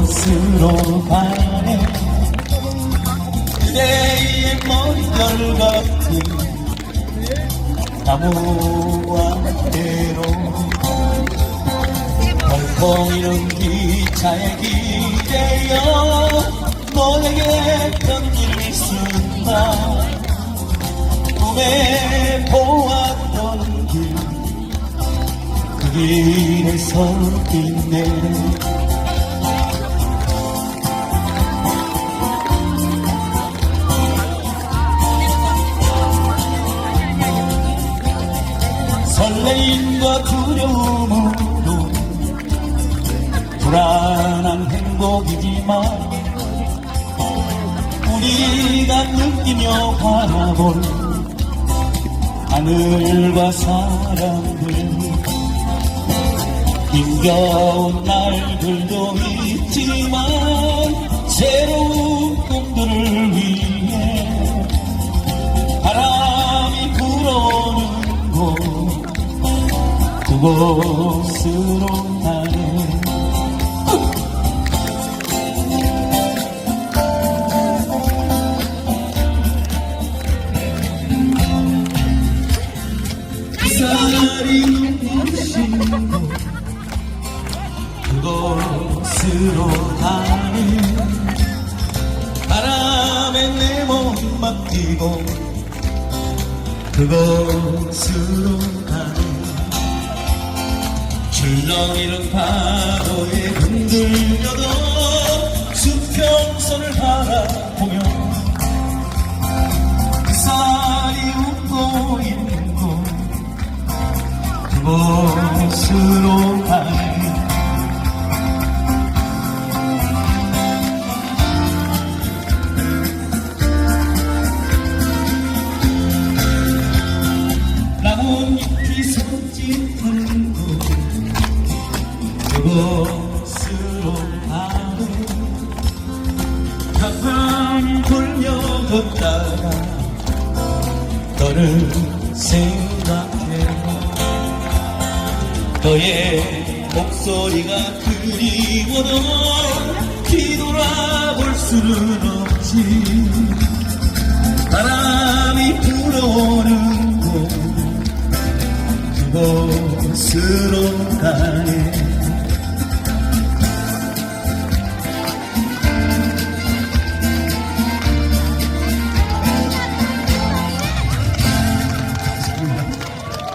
곳으로 가네. 그대의 머릿결 같은 나무와 대로 이른 기차에 기대어 너에게 편지를 쓴다 꿈에 보았던 길 그 길에서 빛내 설레임과 두려움으로 불안한 행복이지만 우리가 느끼며 바라볼 하늘과 사람들 힘겨운 날들도 있지만 그곳으로 가네 쌀이 곳 그곳으로 가네 바람에 내 몸 맡기고 그곳으로 가네 출렁이는 파도에 흔들려도 수평선을 바라보며 쌀이 웃고 있는 곳 그곳으로 가네 그곳으로 가네 가끔 돌려 걷다가 너를 생각해. 너의 목소리가 그리워도 뒤돌아볼 수는 없지